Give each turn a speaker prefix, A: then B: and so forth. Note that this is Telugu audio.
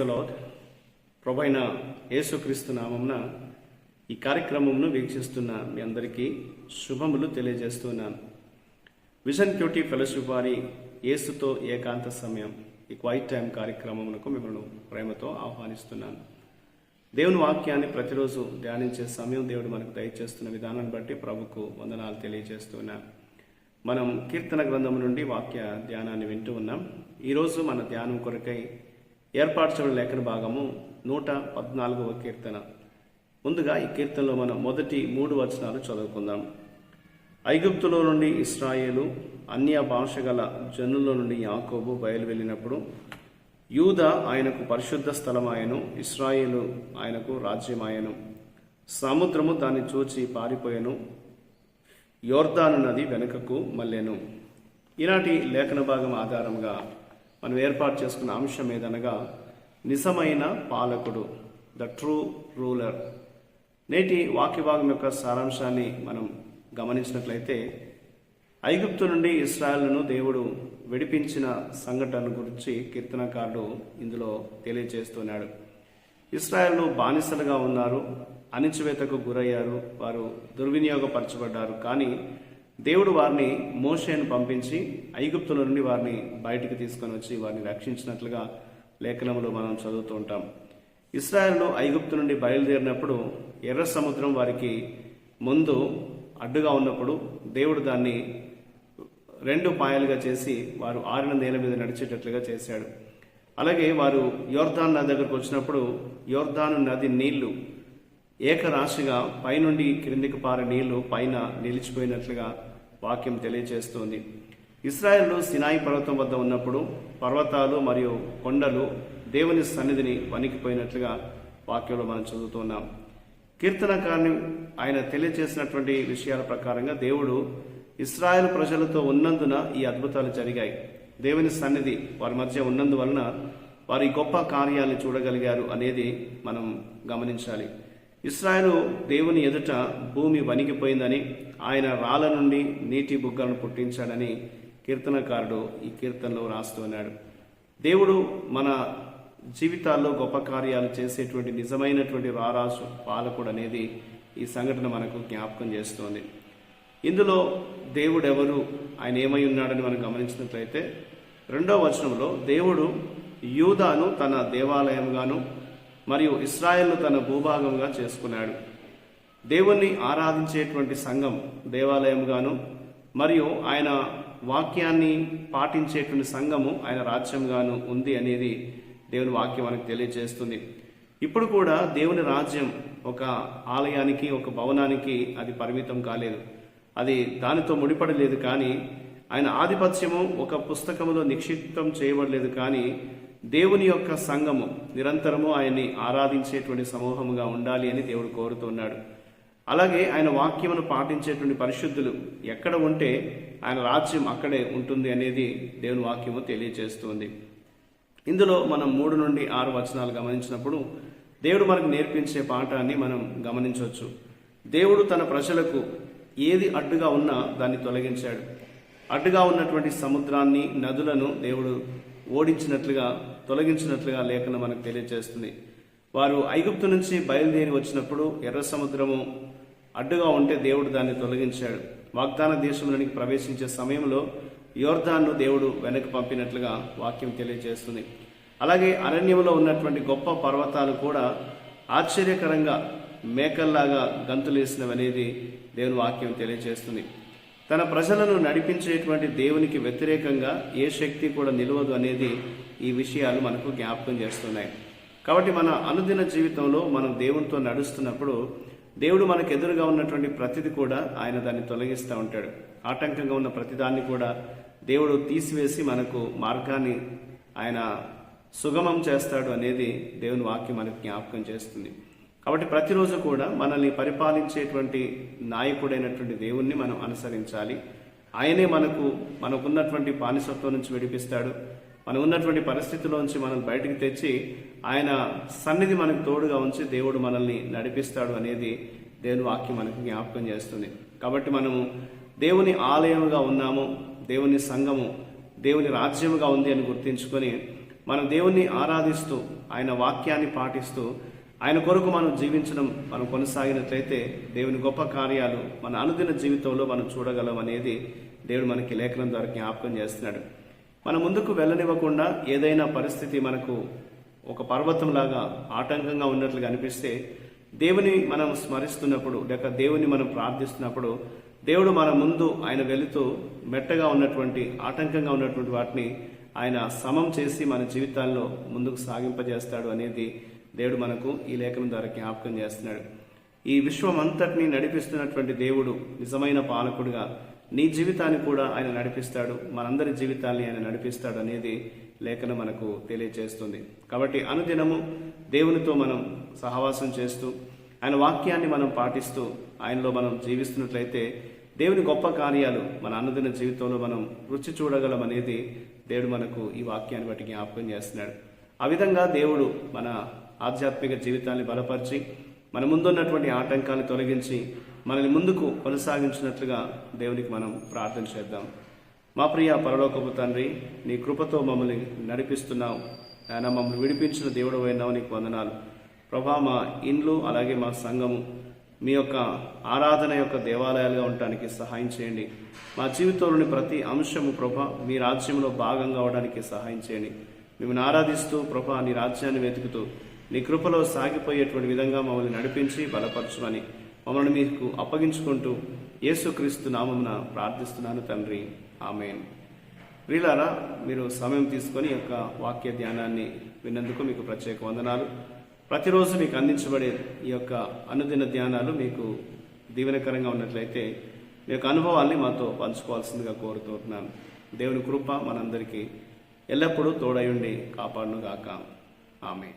A: ద లాడ్ ప్రభైన యేసుక్రీస్తు నామంన ఈ కార్యక్రమంను వీక్షిస్తున్న మీ అందరికీ శుభములు తెలియజేస్తున్నాను. విజన్ క్యూటీ ఫెలోషిప్ వారి యేసుతో ఏకాంత సమయం ఈ క్వైట్ టైం కార్యక్రమమునకు మిమ్మల్ని ప్రేమతో ఆహ్వానిస్తున్నాను. దేవుని వాక్యాన్ని ప్రతిరోజు ధ్యానించే సమయం దేవుడు మనకు దయచేస్తున్న విధానాన్ని బట్టి ప్రభుకు వందనాలు తెలియజేస్తున్నాను మనం కీర్తన గ్రంథం నుండి వాక్య ధ్యానాన్ని వింటూ ఉన్నాం. ఈరోజు మన ధ్యానం కొరకై ఏర్పాటు చేయడం లేఖన భాగము నూట పద్నాలుగవ కీర్తన. ముందుగా ఈ కీర్తనలో మనం మొదటి మూడు వచనాలు చదువుకుందాం. ఐగుప్తులో నుండి ఇస్రాయేలు అన్య భాష గల జనుల్లో నుండి యాకోబు బయలు వెళ్ళినప్పుడు యూద ఆయనకు పరిశుద్ధ స్థలమాయను ఇస్రాయేలు ఆయనకు రాజ్యమాయను. సముద్రము దాన్ని చూచి పారిపోయెను యోర్దాను నది వెనుకకు మల్లెను. ఈనాటి లేఖన భాగం ఆధారంగా మనం ఏర్పాటు చేసుకున్న అంశం ఏదనగా నిజమైన పాలకుడు ద ట్రూ రూలర్ నేటి వాక్యభాగం యొక్క సారాంశాన్ని మనం గమనించినట్లయితే ఐగుప్తు నుండి ఇస్రాయల్ను దేవుడు విడిపించిన సంఘటన గురించి కీర్తనకారుడు ఇందులో తెలియజేస్తున్నాడు. ఇస్రాయల్ను బానిసలుగా ఉన్నారు అణిచివేతకు గురయ్యారు వారు దుర్వినియోగపరచబడ్డారు కానీ దేవుడు వారిని మోషేను పంపించి ఐగుప్తుల నుండి వారిని బయటికి తీసుకొని వచ్చి వారిని రక్షించినట్లుగా లేఖనంలో మనం చదువుతూ ఉంటాం. ఇస్రాయల్లో ఐగుప్తు నుండి బయలుదేరినప్పుడు ఎర్ర సముద్రం వారికి ముందు అడ్డుగా ఉన్నప్పుడు దేవుడు దాన్ని రెండు పాయలుగా చేసి వారు ఆరిన నేల మీద నడిచేటట్లుగా చేశాడు. అలాగే వారు యోర్ధాన్ నది దగ్గరకు వచ్చినప్పుడు యోర్ధాను నది నీళ్ళు ఏకరాశిగా పైనుండి క్రిందికి పారే నీళ్ళు పైన నిలిచిపోయినట్లుగా వాక్యం తెలియజేస్తోంది ఇస్రాయెల్ సినాయి పర్వతం వద్ద ఉన్నప్పుడు పర్వతాలు మరియు కొండలు దేవుని సన్నిధిని వణికిపోయినట్లుగా వాక్యంలో మనం చదువుతున్నాం. కీర్తనకారుని ఆయన తెలియజేసినటువంటి విషయాల ప్రకారంగా దేవుడు ఇస్రాయెల్ ప్రజలతో ఉన్నందున ఈ అద్భుతాలు జరిగాయి. దేవుని సన్నిధి వారి మధ్య ఉన్నందువలన వారి గొప్ప కార్యాలను చూడగలిగారు అనేది మనం గమనించాలి. ఇస్రాయలు దేవుని ఎదుట భూమి వణికిపోయిందని ఆయన రాళ్ళ నుండి నీటి బుగ్గలను పుట్టించాడని కీర్తనకారుడు ఈ కీర్తనలో రాస్తున్నాడు దేవుడు మన జీవితాల్లో గొప్ప కార్యాలు చేసేటువంటి నిజమైనటువంటి రారాజు పాలకుడు అనేది ఈ సంఘటన మనకు జ్ఞాపకం చేస్తోంది. ఇందులో దేవుడెవరు? ఆయన ఏమై ఉన్నాడని మనం గమనించినట్లయితే రెండో వచనంలో దేవుడు యూదాను తన దేవాలయంగాను మరియు ఇస్రాయల్ను తన భూభాగంగా చేసుకున్నాడు. దేవుణ్ణి ఆరాధించేటువంటి సంఘం దేవాలయంగాను మరియు ఆయన వాక్యాన్ని పాటించేటువంటి సంఘము ఆయన రాజ్యంగాను ఉంది అనేది దేవుని వాక్యం మనకు తెలియజేస్తుంది. ఇప్పుడు కూడా దేవుని రాజ్యం ఒక ఆలయానికి ఒక భవనానికి అది పరిమితం కాలేదు. అది దానితో ముడిపడలేదు కానీ ఆయన ఆధిపత్యము ఒక పుస్తకములో నిక్షిప్తం చేయబడలేదు కానీ దేవుని యొక్క సంఘము నిరంతరము ఆయన్ని ఆరాధించేటువంటి సమూహముగా ఉండాలి అని దేవుడు కోరుతున్నాడు. అలాగే ఆయన వాక్యమును పాటించేటువంటి పరిశుద్ధులు ఎక్కడ ఉంటే ఆయన రాజ్యం అక్కడే ఉంటుంది అనేది దేవుని వాక్యము తెలియజేస్తుంది. ఇందులో మనం మూడు నుండి ఆరు వచనాలు గమనించినప్పుడు దేవుడు మనకు నేర్పించే పాఠాన్ని మనం గమనించవచ్చు. దేవుడు తన ప్రజలకు ఏది అడ్డుగా ఉన్నా దాన్ని తొలగించాడు. అడ్డుగా ఉన్నటువంటి సముద్రాన్ని నదులను దేవుడు ఓడించినట్లుగా తొలగించినట్లుగా లేఖనం మనకు తెలియజేస్తుంది వారు ఐగుప్తు నుంచి బయలుదేరి వచ్చినప్పుడు ఎర్ర సముద్రము అడ్డుగా ఉంటే దేవుడు దాన్ని తొలగించాడు. వాగ్దాన దేశంలోనికి ప్రవేశించే సమయంలో యోర్ధాన్ను దేవుడు వెనక్కి పంపినట్లుగా వాక్యం తెలియజేస్తుంది అలాగే అరణ్యంలో ఉన్నటువంటి గొప్ప పర్వతాలు కూడా ఆశ్చర్యకరంగా మేకల్లాగా గంతులేసినవనేది దేవుని వాక్యం తెలియజేస్తుంది తన ప్రజలను నడిపించేటువంటి దేవునికి వ్యతిరేకంగా ఏ శక్తి కూడా నిలవదు అనేది ఈ విషయాలు మనకు జ్ఞాపకం చేస్తున్నాయి. కాబట్టి మన అనుదిన జీవితంలో మనం దేవునితో నడుస్తున్నప్పుడు దేవుడు మనకు ఎదురుగా ఉన్నటువంటి ప్రతిది కూడా ఆయన దాన్ని తొలగిస్తూ ఉంటాడు. ఆటంకంగా ఉన్న ప్రతిదాన్ని కూడా దేవుడు తీసివేసి మనకు మార్గాన్ని ఆయన సుగమం చేస్తాడు అనేది దేవుని వాక్యం మనకు జ్ఞాపకం చేస్తుంది. కాబట్టి ప్రతిరోజు కూడా మనల్ని పరిపాలించేటువంటి నాయకుడైనటువంటి దేవుణ్ణి మనం అనుసరించాలి. ఆయనే మనకు మనకున్నటువంటి బానిసత్వం నుంచి విడిపిస్తాడు. మనం ఉన్నటువంటి పరిస్థితిలోంచి మనం బయటికి తెచ్చి ఆయన సన్నిధి మనకు తోడుగా ఉంచి దేవుడు మనల్ని నడిపిస్తాడు అనేది దేవుని వాక్యం మనకు జ్ఞాపకం చేస్తుంది. కాబట్టి మనము దేవుని ఆలయముగా ఉన్నాము దేవుని సంఘము దేవుని రాజ్యముగా ఉంది అని గుర్తించుకొని మనం దేవుణ్ణి ఆరాధిస్తూ ఆయన వాక్యాన్ని పాటిస్తూ ఆయన కొరకు మనం జీవించడం మనం కొనసాగినట్లయితే దేవుని గొప్ప కార్యాలు మన అనుదిన జీవితంలో మనం చూడగలం అనేది దేవుడు మనకి లేఖనం ద్వారా జ్ఞాపకం చేస్తున్నాడు. మన ముందుకు వెళ్ళనివ్వకుండా ఏదైనా పరిస్థితి మనకు ఒక పర్వతంలాగా ఆటంకంగా ఉన్నట్లుగా అనిపిస్తే దేవుని మనం స్మరిస్తున్నప్పుడు లేక దేవుని మనం ప్రార్థిస్తున్నప్పుడు దేవుడు మన ముందు ఆయన వెళుతూ మెట్టగా ఉన్నటువంటి ఆటంకంగా ఉన్నటువంటి వాటిని ఆయన సమం చేసి మన జీవితాల్లో ముందుకు సాగింపజేస్తాడు అనేది దేవుడు మనకు ఈ లేఖనం ద్వారా జ్ఞాపకం చేస్తున్నాడు. ఈ విశ్వం అంతటిని నడిపిస్తున్నటువంటి దేవుడు నిజమైన పాలకుడుగా నీ జీవితాన్ని కూడా ఆయన నడిపిస్తాడు మనందరి జీవితాన్ని ఆయన నడిపిస్తాడు అనేది లేఖనం మనకు తెలియజేస్తుంది కాబట్టి అనుదినము దేవునితో మనం సహవాసం చేస్తూ ఆయన వాక్యాన్ని మనం పాటిస్తూ ఆయనలో మనం జీవిస్తున్నట్లయితే దేవుని గొప్ప కార్యాలు మన అనుదిన జీవితంలో మనం రుచి చూడగలం అనేది దేవుడు మనకు ఈ వాక్యాన్ని బట్టి జ్ఞాపకం చేస్తున్నాడు. ఆ విధంగా దేవుడు మన ఆధ్యాత్మిక జీవితాన్ని బలపరిచి మన ముందున్నటువంటి ఆటంకాన్ని తొలగించి మనల్ని ముందుకు కొనసాగించినట్లుగా దేవునికి మనం ప్రార్థన చేద్దాం. మా ప్రియ పరలోకపు తండ్రి నీ కృపతో మమ్మల్ని నడిపిస్తున్నావు. ఆయన మమ్మల్ని విడిపించిన దేవుడు అయినావు నీకు వందనాలు. ప్రభా మా ఇండ్లు అలాగే మా సంఘము మీ యొక్క ఆరాధన యొక్క దేవాలయాలుగా ఉండటానికి సహాయం చేయండి. మా జీవితంలోని ప్రతి అంశము ప్రభ మీ రాజ్యంలో భాగంగా అవడానికి సహాయం చేయండి. మిమ్మల్ని ఆరాధిస్తూ ప్రభా నీ రాజ్యాన్ని వెతుకుతూ నీ కృపలో సాగిపోయేటువంటి విధంగా మమ్మల్ని నడిపించి బలపరచమని మమ్మల్ని మీకు అప్పగించుకుంటూ యేసుక్రీస్తు నామమున ప్రార్థిస్తున్నాను తండ్రి. ఆమెన్. ప్రియులారా మీరు సమయం తీసుకొని యొక్క వాక్య ధ్యానాన్ని విన్నందుకు మీకు ప్రత్యేక వందనాలు. ప్రతిరోజు మీకు అందించబడే ఈ యొక్క అనుదిన ధ్యానాలు మీకు దీవెనకరంగా ఉన్నట్లయితే మీ యొక్క అనుభవాల్ని మాతో పంచుకోవాల్సిందిగా కోరుతున్నాను దేవుని కృప మనందరికీ ఎల్లప్పుడూ తోడయుండి కాపాడునుగాక. ఆమె